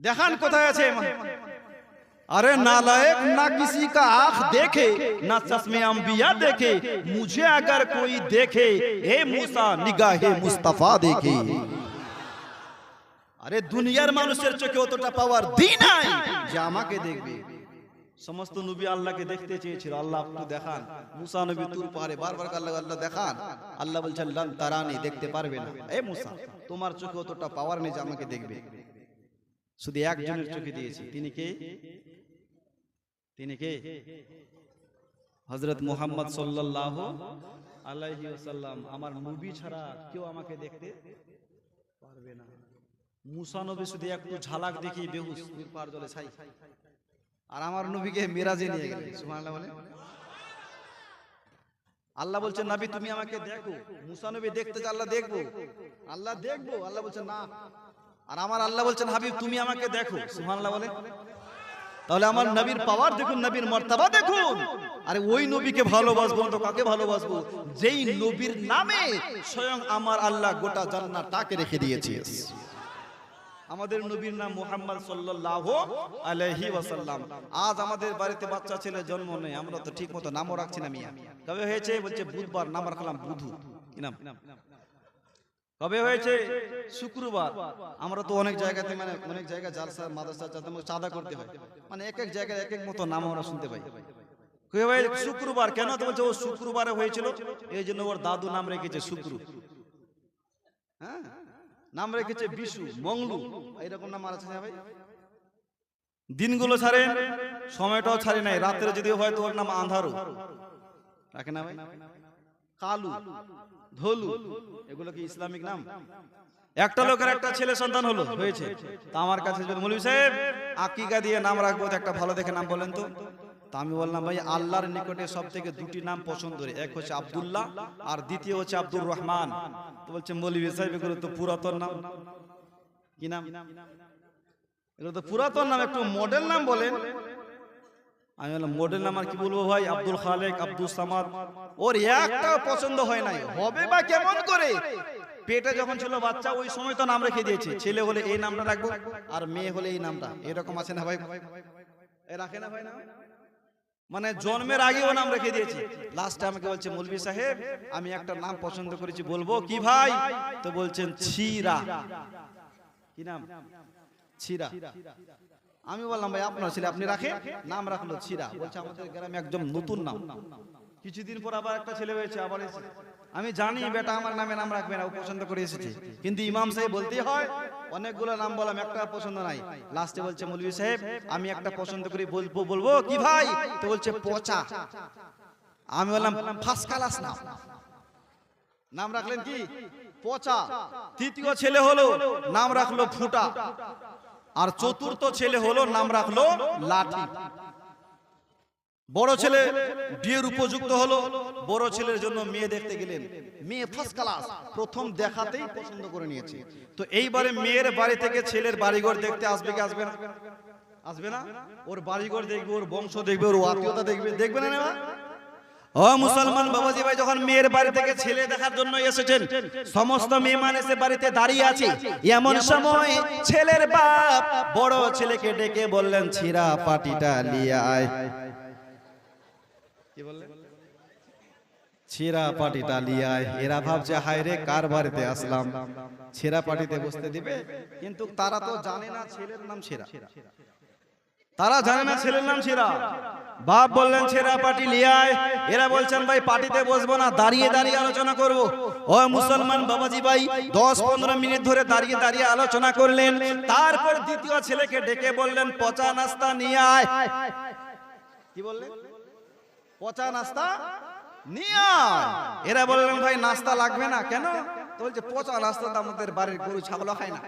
দেখান কোথায় আছে अरे नालायक ना किसी का आंख देखे ना चश्मे अंबिया देखे मुझे अगर कोई देखे ए मूसा निगाहे मुस्तफा देखे আরে দুনিয়ার মানুষের চোখে অতটা পাওয়ার দিই নাই যে আমাকে দেখবে সমস্ত নবী আল্লাহকে দেখতে চেয়েছিল আল্লাহ একটু দেখান মুসা নবী তুর পারে বারবার আল্লাহ আল্লাহ দেখান আল্লাহ বলছেন লান তারানি দেখতে পারবে না এ মুসা তোমার চোখে অতটা পাওয়ার নেই যে আমাকে দেখবে শুধু একজনের চোখে দিয়েছি। তিনি কে? তিনি কে? হজরত মোহাম্মদ সাল্লাল্লাহ আলাইহি ওয়াসাল্লাম আমার নবী ছাড়া কেউ আমাকে দেখতে পারবে না। মুসা নবী শুধু একটু ঝালাক দেখি নূর পার জলে ছাই। আর আমার নবীকে মিরাজে নিয়ে গেলেন সুবহানাল্লাহ বলে। আল্লাহ বলছে নবী তুমি আমাকে দেখো। মুসা নবী দেখতে আল্লাহ দেখব। আল্লাহ দেখব আল্লাহ বলছেন না। আর আমার আল্লাহ বলছেন, হাবিব, তুমি আমাকে দেখো। সুবহানাল্লাহ বলে তাহলে আমার নবীর পাওয়ার দেখুন, নবীর মর্তবা দেখুন। আরে ওই নবীকে ভালোবাসবো তো কাকে ভালোবাসবো? যেই নবীর নামে স্বয়ং আমার আল্লাহ গোটা জান্নাতটাকে রেখে দিয়েছে। আমাদের নবীর নাম মুহাম্মদ সাল্লাল্লাহু আলাইহি ওয়াসাল্লাম। আজ আমাদের বাড়িতে বাচ্চা ছেলে জন্ম নেই আমরা তো ঠিক মতো নামও রাখছি না মিয়া। কবে হয়েছে, বলছে, বুধবার নাম রাখলাম বুধু। কি নাম? কবে হয়েছে? শুক্রবার। আমরা তো অনেক জায়গাতে মানে অনেক জায়গায় জালসা মাদ্রাসা যাতে চাঁদা করতে হয়। মানে এক এক জায়গায় এক এক মতো নাম আমরা শুনতে পাই। ভাই শুক্রবার। কেন তো বলছে ও শুক্রবারে হয়েছিল? এই জন্য ওর দাদু নাম রেখেছে শুক্র। হ্যাঁ? নাম রেখেছে বিশু মংলু। এইরকম নাম আর আছে ভাই? দিনগুলো ছাড়েন সময়টাও ছাড়ে নাই। রাত্রে যদি হয় তো ওর নাম আন্ধারু। রাখে না ভাই? কালু। ধলু। এগুলো কি ইসলামিক নাম? একটা লোকের একটা ছেলে সন্তান হলো, হয়েছে। তা আমার কাছে যদি মৌলভী সাহেব, আকিকা দিয়ে নাম রাখব তো একটা ভালো দেখে নাম বলেন তো। তা আমি বললাম, ভাই, আল্লাহর নিকটে সব থেকে দুটি নাম পছন্দ এক হচ্ছে আব্দুল্লাহ আর দ্বিতীয় হচ্ছে আব্দুর রহমান। তো বলছে মৌলভী সাহেব, এগুলো তো পুরাতন নাম। কি নাম? এগুলো তো পুরাতন নাম, একটু মডেল নাম বলেন। আমি বললাম, মডেল নাম আর কি বলব ভাই? আব্দুল খালেক, আব্দুল সামাদ। ওর একটাও পছন্দ হয় নাই। হবে বা কেমন করে? পেটে যখন ছিল বাচ্চা, ওই সময় তো নাম রেখে দিয়েছে। ছেলে হলে এই নামটা রাখব, আর মেয়ে হলে এই নামটা। এরকম আছে না ভাই? রাখে না ভাই না মানে জন্মের আগে ও নাম রেখে দিয়েছি। লাস্টে আমাকে বলছে, মৌলভী সাহেব, আমি একটা নাম পছন্দ করেছি, বলব কি ভাই? তো বলছেন, ছিরা। কি নাম? ছিরা। আমি বললাম, ভাই, আপনার ছেলে আপনি রাখেন? নাম রাখল ছিরা বলছে, আমাদের গ্রামে একদম নতুন নাম। কিছুদিন পর আবার একটা ছেলে হয়েছে, আবার। আমি জানি, বেটা, আমার নামে নাম রাখবে না, ও পছন্দ করে এসেছে। কিন্তু ইমাম সাহেব বলতেই হয়, অনেকগুলো নাম বললাম, একটা পছন্দ নাই। লাস্টে বলছে, মৌলভী সাহেব, আমি একটা পছন্দ করি, বলব বলব, কি ভাই? তো বলছে, পচা। আমি বললাম ফার্স্ট ক্লাস নাম। নাম রাখলেন কি? পচা। তৃতীয় ছেলে হলো, নাম রাখল ফুটা। আর চতুর্থ ছেলে হলো নাম রাখল লাঠি। বড় ছেলে বিয়ের উপযুক্ত হলো বড় ছেলের জন্য মেয়ে দেখতে গেলেন। মেয়ে ফার্স্ট ক্লাস প্রথম দেখাতেই পছন্দ করে নিয়েছে। তো এইবারে মেয়ের বাড়ি থেকে ছেলের বাড়িঘর দেখতে আসবে কি আসবে না? আসবে না? ওর বাড়িঘর দেখবে ওর বংশ দেখবে ওর আত্মীয়তা দেখবে দেখবে না না? ও মুসলমান বাবাজি ভাই, যখন মেয়ের বাড়ি থেকে ছেলে দেখার জন্য এসেছেন, সমস্ত মেহমান এসে বাড়িতে দাঁড়িয়ে আছে। এমন সময় ছেলের বাপ বড় ছেলেকে ডেকে বললেন ছিরা পাটিটা লিয়ে আয়। ছেঁড়া পাটিটা লিয়ে আয়। এরা ভাবছে, হায় রে, কার বাড়িতে আসলাম? ছেঁড়া পাটিতে বসতে দিবে? কিন্তু তারা তো জানে না ছেলের নাম ছেঁড়া। তারা জানে না ছেলের নাম ছেঁড়া বাপ বললেন ছেঁড়া পাটি লিয়ায় এরা বলছেন, ভাই পার্টিতে বসবো না, দাঁড়িয়ে দাঁড়িয়ে আলোচনা করব। ও মুসলমান বাবাজি ভাই, দশ পনেরো মিনিট ধরে দাঁড়িয়ে দাঁড়িয়ে আলোচনা করলেন। তারপর দ্বিতীয় ছেলেকে ডেকে বললেন, পচা নাস্তা নিয়ে আয়। কি বললেন? পচা নাস্তা নিয়ে আয়। এরা বললেন, ভাই, নাস্তা লাগবে না। কেন? তো বলছে, পচা নাস্তা তো আমাদের বাড়ির গরু ছাগল খায় না।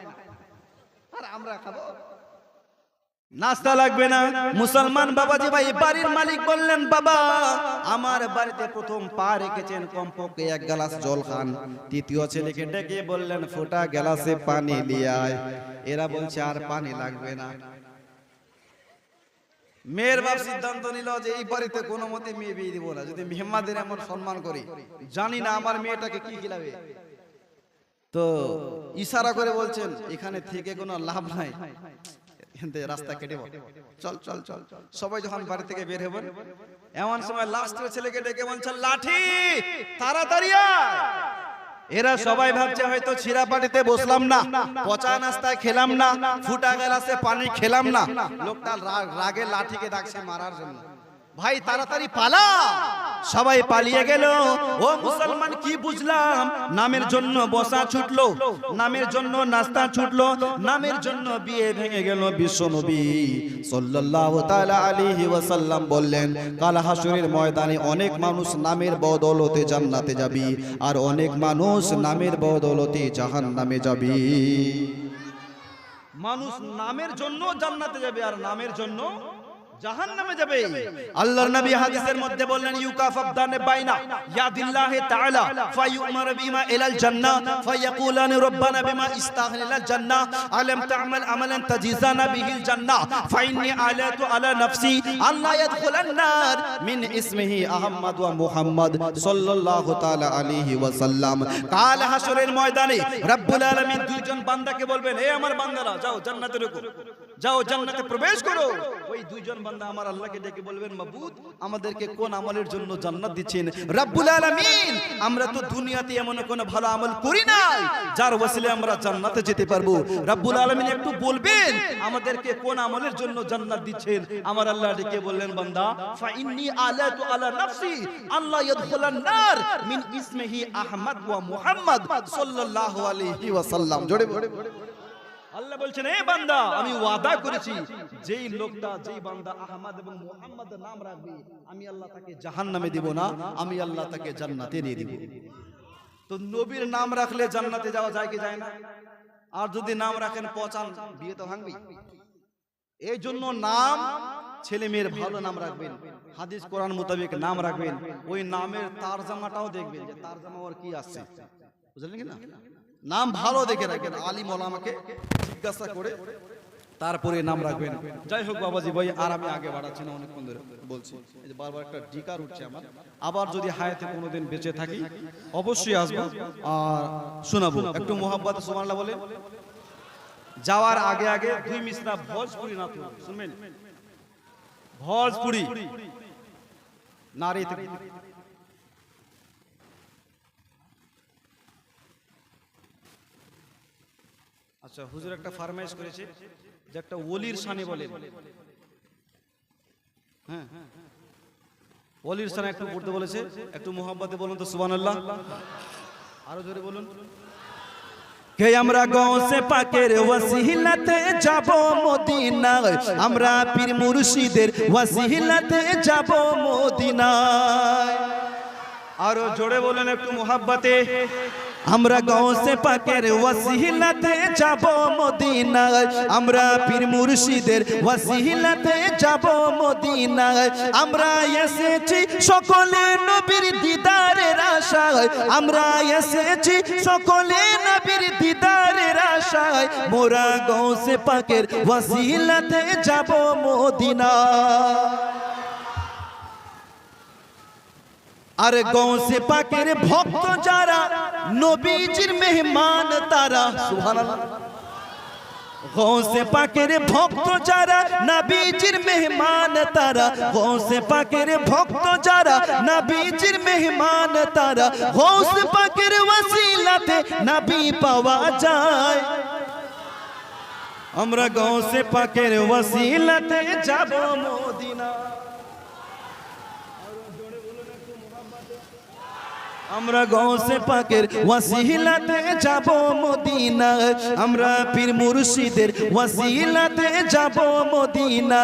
আর আমরা খাব। নাস্তা লাগবে না। মুসলমান বাবাজি ভাই, বাড়ির মালিক বললেন, বাবা, আমার বাড়িতে প্রথম পা রেখেছেন কমপক্ষে এক গ্লাস জল খান। তৃতীয় ছেলেকে ডেকে বললেন, ফোটা গ্লাসে পানি নিয়ে এরা বলছে, আর পানি লাগবে না। মেয়ের বাপ সিদ্ধান্ত নিল যে, এই বাড়িতে কোনো মতে মেয়ে বিয়ে দিব না। যদি মেহমাদের এমন সম্মান করি, জানি না আমার মেয়েটাকে কি খিলাবে। তো ইশারা করে বলছেন, এখানে থেকে কোনো লাভ নাই। রাস্তা কেটে বল। চল চল চল সবাই যখন বাড়ি থেকে বের হবেন এমন সময় লাস্টের ছেলেকে ডেকে বলছেন লাঠি তাড়াতাড়ি এরা সবাই ভাবছে হয়তো ছিঁড়া পাটিতে বসলাম না পচা নাস্তায় খেলাম না ফুটা গেলাসে পানি খেলাম না। লোকটা রাগে লাঠিকে ডাকছে মারার জন্য। ভাই, তাড়াতাড়ি পালা। সবাই পালিয়ে গেল। ও মুসলমান, কি বুঝলাম? নামের জন্য বসা ছুটলো। নামের জন্য নাস্তা ছুটলো। নামের জন্য বিয়ে ভেঙে গেল বিশ্ব নবী সাল্লাল্লাহু তাআলা আলাইহি ওয়াসাল্লাম বললেন, কাল হাসরের ময়দানে অনেক মানুষ নামের বদৌলতে জান্নাতে যাবি, আর অনেক মানুষ নামের বদৌলতে জাহান্নামে যাবি। মানুষ নামের জন্য জান্নাতে যাবে, আর নামের জন্য জাহান্নামে যাবে। আল্লাহর নবী হাদিসের মধ্যে বললেন, ইউকাফ আবদানে বাইনা, ইয়াদিল্লাহি তাআলা, ফায়ুমার বিমা ইলাল জান্নাহ, ফায়াকুলান রব্বানা বিমা ইস্তাহলাল জান্নাহ, আলাম তা'মাল আমালান তাজিজানা বিহিল জান্নাহ, ফাইন্নি আলাতু আলা নাফসি, আল্লা ইয়াদখুলান নার ইসমিহি আহমদ ওয়া মুহাম্মদ সাল্লাল্লাহু তাআলা আলাইহি ওয়াসাল্লাম। কাল হাসরের ময়দানে রব্বুল আলামিন দুইজন বান্দাকে বলবেন, হে আমার বান্দারা, যাও জান্নাতে ঢোকো। যাও জান্নাতে প্রবেশ করো। ওই দুইজন বান্দা আমার আল্লাহকে ডেকে বলবেন মাবুদ আমাদেরকে কোন আমলের জন্য জান্নাত দিচ্ছেন? রব্বুল আলামিন আমরা তো দুনিয়াতে এমন কোন ভালো আমল করি নাই যার ওসিলে আমরা জান্নাতে যেতে পারব। রব্বুল আলামিন একটু বলবেন আমাদেরকে কোন আমলের জন্য জান্নাত দিচ্ছেন? আমার আল্লাহ ডেকে বললেন বান্দা ফা ইন্নী আলাতু আলা নাফসি আল্লাহ ইয়াদখুলান নার মিন ইসমিহি আহমদ ওয়া মুহাম্মদ সাল্লাল্লাহু আলাইহি ওয়াসাল্লাম। জোরে বলে আল্লাহ বলছেন, এ বান্দা, আমি ওয়াদা করেছি, যেই লোকটা, যেই বান্দা আহমদ এবং মুহাম্মদ নাম রাখবে, আমি আল্লাহ তাকে জাহান্নামে দিব না, আমি আল্লাহ তাকে জান্নাতে নিয়ে দিব। তো নবীর নাম রাখলে জান্নাতে যাওয়া যায় কি যায় না? আর যদি নাম রাখেন পচান, বিয়ে তো ভাঙবি এই জন্য নাম ছেলে মেয়ের ভালো নাম রাখবেন, হাদিস, কোরআন মোতাবেক নাম রাখবেন, ওই নামের তারজামাটাও দেখবেন যে তারজামা ওর কি আসছে বুঝলেন কি না? নাম ভালো দেখে রাখবেন। আলিম ওলামাকে জিজ্ঞাসা করে তারপরে নাম রাখবেন। যাই হোক বাবাজি ভাই আর আমি আগে বাড়াচ্ছি না অনেকক্ষণ ধরে বলছি। এই যে বারবার একটা ডিকার উঠছে আমার। আবার যদি হায়াতে কোনোদিন বেঁচে থাকি অবশ্যই আসব। আর শোনাবো। একটু মোহাব্বত সুমাল্লাহ বলে। যাওয়ার আগে আগে দুই মিশ্রা ভোজপুরি না শুনবেন? ভোজপুরি। নারী আচ্ছা হুজুর একটা ফারমাইশ করেছে, যে একটা ওলির শানে বলে। হ্যাঁ ওলির শানে একটু পড়তে বলেছে, একটু মোহাম্মতে বলুন তো, সুবহানাল্লাহ। আরও জোরে বলুন। আমরা গৌসে পাকের ওয়াসিলাতে যাব মদিনায়, আমরা পীর মুর্শিদের ওয়াসিলাতে যাব মদিনায়। আরও জোরে বলেন একটু মোহাব্বতে। আমরা গৌসে পাকের ওয়াসিলাতে যাব মদিনায়। আমরা পীর মুর্শিদের ওয়াসিলাতে যাব মদিনায়। আমরা এসেছি সকলে নবীর দিদারের আশায়। আমরা এসেছি সকলে নবীর দিদারের আশায়। মোরা গৌসে পাকের ওয়াসিলাতে যাব মদিনায়। আর গৌসে পাকের ভক্ত যারা, নবীজির মেহমান তারা, সুবহানাল্লাহ। গৌসে পাকের ভক্ত যারা, নবীজির মেহমান তারা গৌসে পাকের ভক্ত যারা, নবীজির মেহমান তারা গৌসে পাকের ওসিলাতে নবী পাওয়া যায়। আমরা গৌসে পাকের ওসিলাতে যাব মদিনা আমরা গৌসে পাকের ওয়াসিলাতে যাব মদিনা আমরা পীর মুর্শিদের ওয়াসিলাতে যাব মদিনা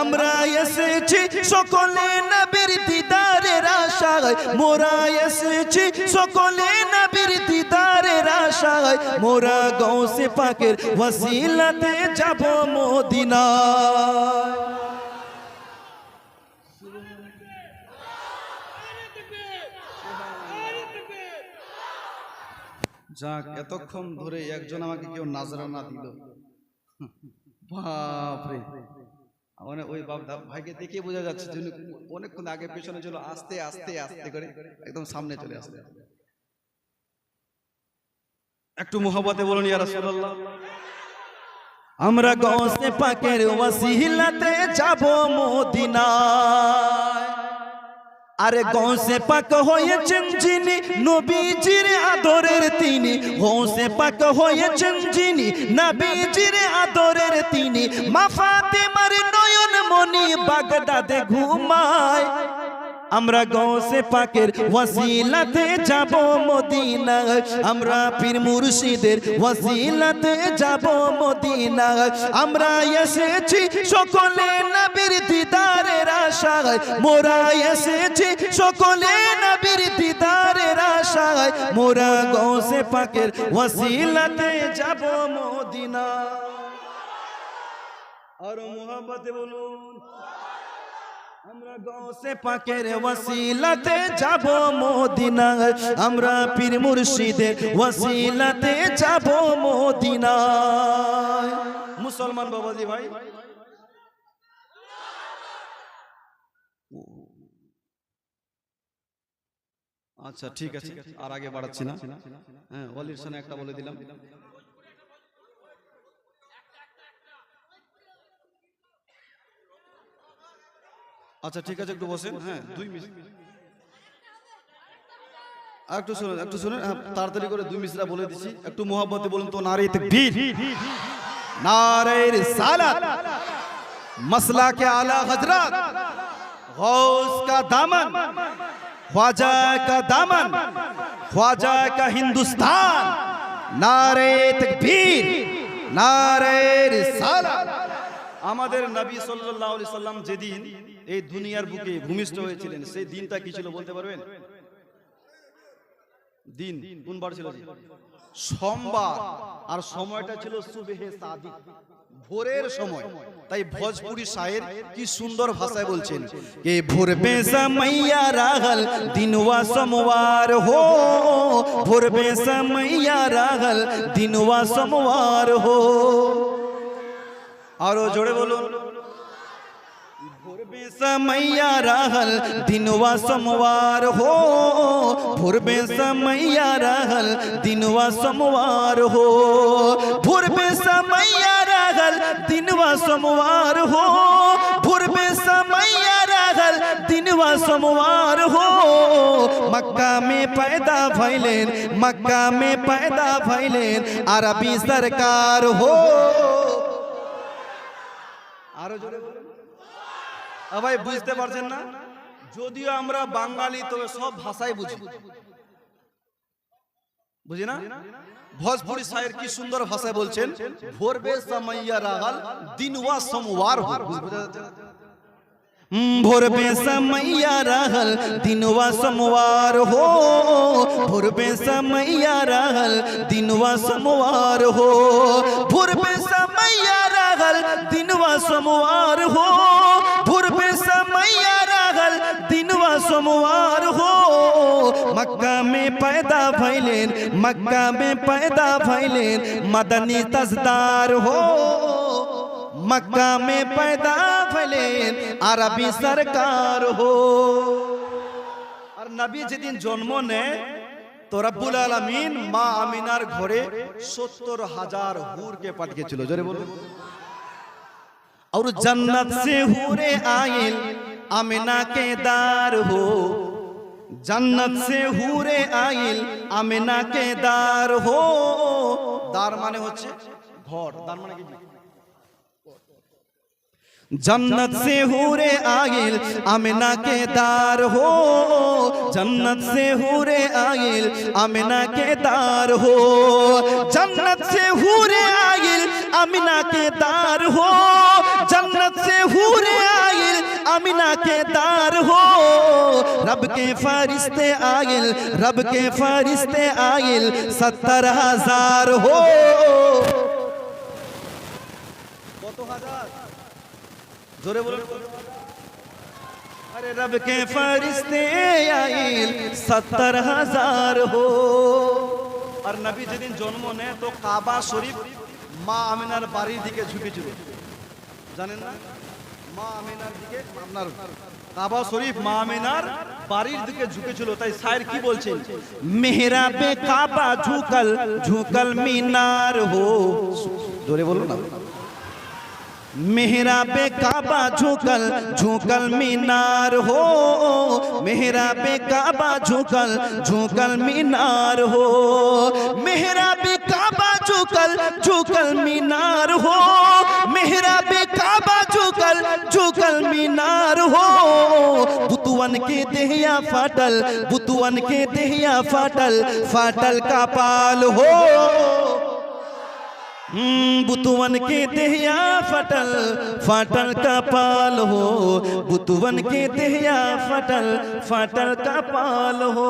আমরা এসেছি সকলে নবীর দিদারের আশায়। মোরা এসেছি সকলে নবীর দিদারের আশায়। মোরা গৌসে পাকের ওয়াসিলাতে যাব মদিনা যাক, এতক্ষণ ধরে একজন আমাকে কেউ নাজরানা দিল। বাপরে। মানে ওই বাপ ভাইকে দেখে বোঝা যাচ্ছে অনেকক্ষণ আগে পেছনে ছিল, আস্তে আস্তে আস্তে করে একদম সামনে চলে আসলে একটু মোহাবতে বলুন আমরা গৌসে পাকের ওয়াসিলাতে যাব মদিনায়। আরে গৌসে পাক হয়েছেন যিনি নবীজির আদরের তিনি। গৌসে পাক হয়েছেন যিনি নবীজির আদরের তিনি। মা ফাতেমার নয়ন মনি বাগদাদে ঘুমায়। আমরা গৌসে পাকের ওয়াসিলাতে যাব মদিনায়। আমরা পীর মুর্শিদের ওয়াসিলাতে যাব মদিনায়। আমরা এসেছি সকলে নবীর দিদারের আশায়। মোরা এসেছি সকলে নবীর দিদারের আশায়। মোরা গৌসে পাকের ওয়াসিলাতে যাব মদিনায়। আর মোহাম্মতে বলুন। গৌসে পাকের ওয়াসিলাতে যাব মদিনায়। আমরা পীর মুর্শিদের ওয়াসিলাতে যাব মদিনায়। মুসলমান বাবাজি ভাই। আচ্ছা ঠিক আছে। আর আগে বাড়াচ্ছি না। হ্যাঁ ওয়ালির একটা বলে দিলাম। আচ্ছা ঠিক আছে একটু বসেন হ্যাঁ দুই মিনিট আর একটু শুনুন একটু শুনুন হ্যাঁ, তাড়াতাড়ি করে দুই মিনিট বলে দিচ্ছি একটু মোহাম্মতে বলুন তো নারে তকবীর নারে রিসালাত মসলা के आला हजरत गौस का दामन ख्वाजा का दामन ख्वाजा का हिंदुस्तान नारे तकबीर नारे रिसालात আমাদের নবী সাল্লাল্লাহু আলাইহি সাল্লাম যেদিন এই দুনিয়ার বুকে ভূমিষ্ঠ হয়েছিলেন। সেই দিনটা কি ছিল বলতে পারবেন? দিন, কোন বার ছিল সোমবার। আর সময়টা ছিল সুবেহে সাদিক। ভোরের সময়। তাই ভোজপুরি শায়ের কি সুন্দর ভাষায় বলছেন কে ভোর বেসা মাইয়া রাগল দিনওয়া সোমবার হো। ভোর বেসা মাইয়া রাগল দিনওয়া সোমবার হো। আরও জোরে বলুন। समैया रहल, दिनवा सोमवार हो। भूरबे समैया रहल, दिनवा सोमवार हो। भूरबे समैया रहल, दिनवा सोमवार हो। भूरबे समैया रहल, दिनवा सोमवार हो। मक्का में पैदा भैलेन मक्का में पैदा भैलेन अरबी सरकार हो। आरो जोरे ভাই বুঝতে পারছেন না যদিও আমরা বাঙালি তবে সব ভাষাই বুঝি বুঝি না ভোজপুরি শায়ের কি সুন্দর ভাষায় বলছেন ভোরবে সামাইয়া রাগাল দিনওয়া সোমবার হো বুঝতে পারছেন? भोरबे समैया रहल दिनवा सोमवार हो भोरबे समैया रहल दिनवा सोमवार हो भोरबे समैया रहल दिनवा सोमवार हो दिनवा सोमवार हो मक्का में पैदा भैलेन मक्का में पैदा भैलेन मदनी तजदार हो मक्का में पैदा भलेन আরবি সরকার হো আর নবী যেদিন জন্ম নেয় তো রব্বুল আলামিন মা আমিনার ঘরে সত্তর হাজার হুরকে পাঠিয়েছিল জোরে বলুন और जन्नत से हूरे आयल आमिना के दार हो जन्नत से হুরে আইল আমিনা কে দার হো দার মানে হচ্ছে ঘর দার মানে কি जन्नत से हूरे आगिल अमिना के दार हो जन्नत से हूरे आगिल अमिना के दार हो जन्नत से हूरे आगिल अमिना के दार हो जन्नत से हूरे आगिल अमिना के दार हो रब के फरिश्ते आगिल रब के फरिश्ते आगिल सत्तर हजार हो কত হাজার জোরে বলুন अरे रब के फरिश्ते आइल सत्तर हजार हो আর নবী যেদিন জন্ম নেয় তো কাবা শরীফ মা আমিনার বাড়ির দিকে ঝুঁকেছিল জানেন না মা আমিনার দিকে আপনার কাবা শরীফ মা আমিনার বাড়ির দিকে ঝুঁকেছিল তাই সাইর কি বলছেন মেহরা বে কাবা ঝুকল ঝুকল মিনার হো জোরে বলুন না मेहरा पे काबा झुकल झुकल मीनार हो मेहरा पे काबा झुकल झुकल मीनार हो मेहरा पे काबा झुकल झुकल मीनार हो मेहरा पे काबा झुकल झुकल मीनार हो बुतुअन के देहिया फाटल बुतुअन के देहिया फाटल फाटल का पाल हो हम्म, बुतुवन के देहिया फटल फाटल का पाल हो बुतुवन के देहिया फटल ফাটল কাপাল হো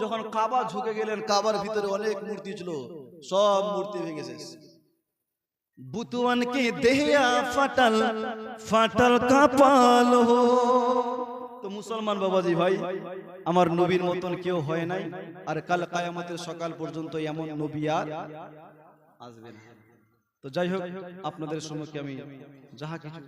যখন কাবা ঝুঁকে গেলেন কাবার ভিতরে অনেক মূর্তি ছিল সব মূর্তি ভেঙে শেষ বুতুয়ান কে দেহিয়া ফাটাল ফাটাল কাপাল তো মুসলমান বাবাজি ভাই আমার নবীর মতন কেউ হয় নাই। আর কাল কায়ামতের সকাল পর্যন্ত এমন নবী আর আসবেন তো যাই হোক আপনাদের সম্মুখে আমি যাহা কিছু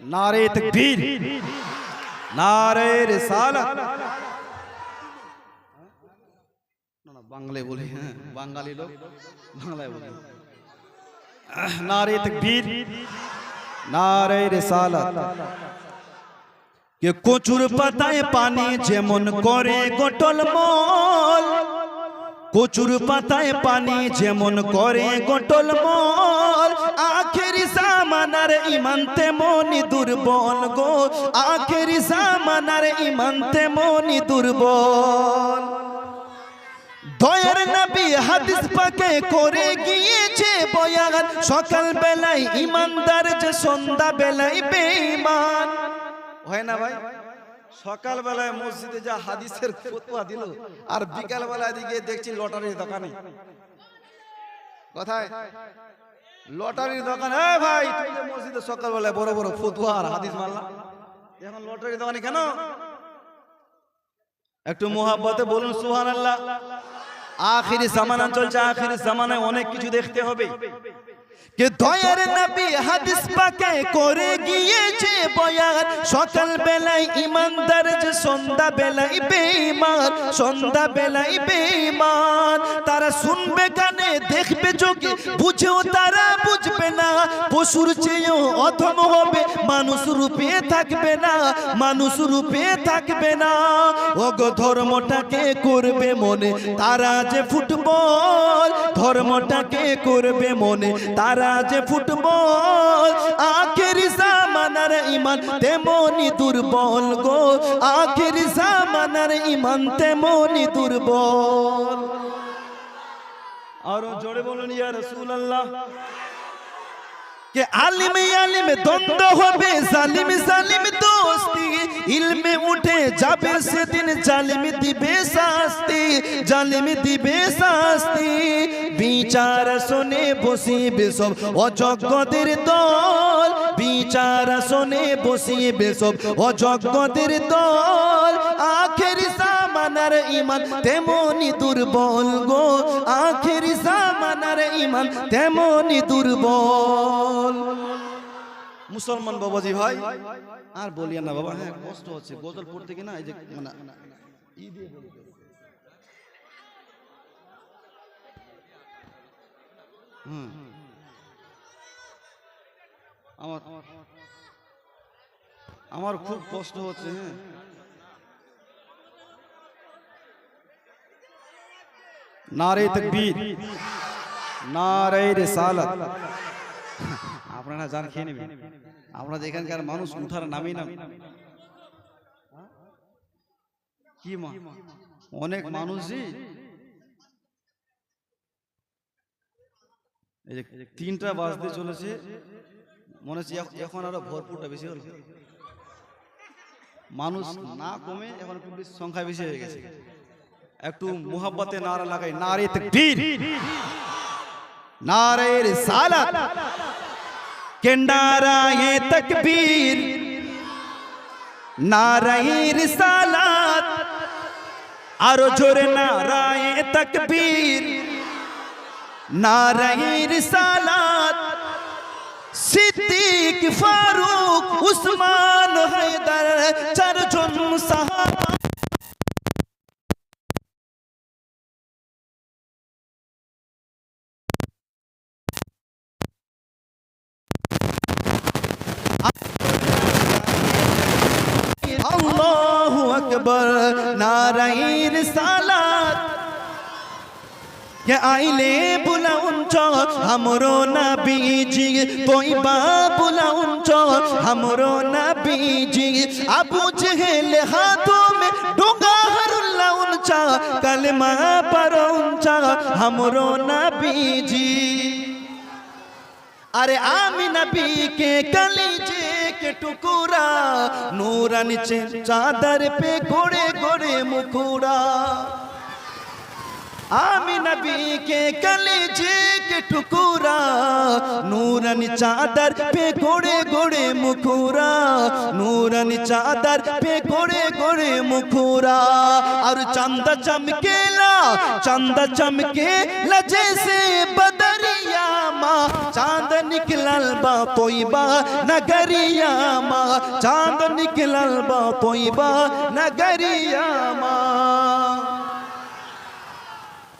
নারে তকবীর। নারে রিসালাত। না না বাংলায় বলি হ্যাঁ বাঙালি লোক বাংলায় বলি। নারে তকবীর। নারে রিসালাত। কে কচুর পাতায় পানি যেমন করে গোটল মল কচুর পাতায় পানি যেমন করে গোটল মল আখেরি সামানার ইমান তেমনি দুর্বল গো, আখেরি সামানার ইমান তেমনি দুর্বল। দয়ার নবী হাদিস পাকে করে গিয়েছে বয়ান সকাল বেলায় ইমানদার যে সন্ধ্যা বেলায় বেঈমান। হয় না ভাই? সকাল বেলায় মসজিদে যা হাদিসের ফতোয়া দিল, আর বিকাল বেলায় দিকে দেখছি লটারির দোকানে। কোথায়? লটারির দোকান। হ্যাঁ ভাই যে মসজিদে সকালবেলায় বড় বড় ফতোয়া আর হাদিস মারলা, এখন লটারির দোকানে কেন? একটু মোহাব্বতে বলুন সুহান আল্লাহ আখিরি জামানা চলছে, আখিরি জামানায় অনেক কিছু দেখতে হবে। কে দয়ার নবী হাদিস পাকে করে গিয়েছে বয়ান সকাল বেলায় ইমানদার যে সন্ধ্যা বেলায় বেঈমান সন্ধ্যা বেলায় বেঈমান, তারা শুনবে কানে, দেখবে চোখে, বুঝেও তারা বুঝবে না, পশুর চেয়েও অধম হবে, মানুষ রূপে থাকবে না, মানুষ রূপে থাকবে না। ওগো ধর্মটাকে করবে মনে, তারা যে ফুটবল, ধর্মটাকে করবে মনে তারা যে ফুটবল, আখের জামানার ইমান তেমনি দুর্বল গো। আখের জামানার ইমান তেমনি দুর্বল। আরও জোরে বলুন, ইয়া রাসূলুল্লাহ। কে আলিমে আলিমে দ্বন্দ্ব হবে, জালিম জালিম দোস্তি। ইলমে উঠে যাবে সেদিন, জালিম দিবে শাস্তি, জালিম দিবে শাস্তি। বিচার শুনে বসিবে সব। অযোগ্যদের দল বিচার শুনে বসিবে সব। অযোগ্যদের দল আখের জামানার ইমান তেমনি দুর্বল গো। আখের জামানার ইমান তেমনি দুর্বল। মুসলমান বাবাজি ভাই, আর বলিয়া না বাবা হ্যাঁ কষ্ট হচ্ছে। গজল পড়তে কি না, এই যে মানে ই দিয়ে বলি। হুম। আমার আমার খুব কষ্ট হচ্ছে হ্যাঁ। নারে তকবীর। নারে রিসালাত। আপনারা জান খেয়ে নেবেন। আপনারা এখানকার মানুষ উঠার নামই না। কি মা অনেক মানুষই এই যে তিনটা বাজতে চলেছে মনে হচ্ছে এখন আরও ভরপুরটা বেশি হল। মানুষ না কমে এখন সংখ্যা বেশি হয়ে গেছে। একটু মুহাব্বতে নারা লাগাই। নারে তকবীর নারে রিসালাত কেন্ডারা এ তকবীর। নারে রিসালাত আরও জোরে নারায়ে তকবীর। নারায়ের সালাত সিদ্দিক ফারুক উসমান হায়দার চারজন সাহাবা আল্লাহু আকবার নারায়ের সালাত কে আইলে বুলাউঞ্চ हमरो নবীজি তৈবা বুলাউঞ্চ हमरो নবীজি আবু জেহেল হাথों में डोंगा हरुलाउंच कलमा परोंच हमरो नबीजी अरे आमी नबी के कलीजे के टुकुरा नूरा नीचे चादर पे गोड़े আমি নবীকে কলিজি के टुकुरा नूरन चादर पे घोड़े घोड़े मुखुरा, नूरन चादर पे घोड़े घोड़े मुखुरा। और चंद चमकेला, चंद चमके लजे से बदरिया माँ, चाँद निकलल बा तोयबा नगरिया माँ, चाँद निकलल बा तोयबा नगरिया माँ।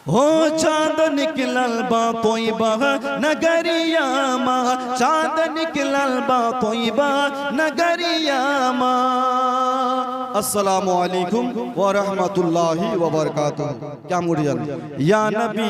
ओ चाँद निकलल बा पोई बा, नगरिया मा। चाँद निकलल बा पोई बा, नगरिया मा। अस्सलाम वालेकुम व रहमतुल्लाहि व बरकातहू। क्या मुड़ मुड़ियन या नबी